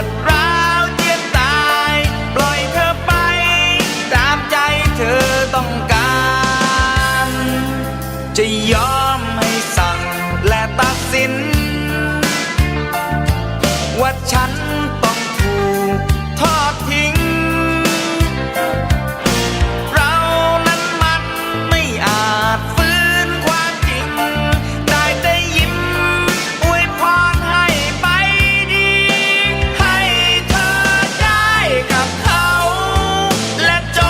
อนร้าวเจียนตาย ปล่อยเธอไป ตามใจเธอต้องการ จะยอมให้สั่งและตัดสิน ว่าฉัน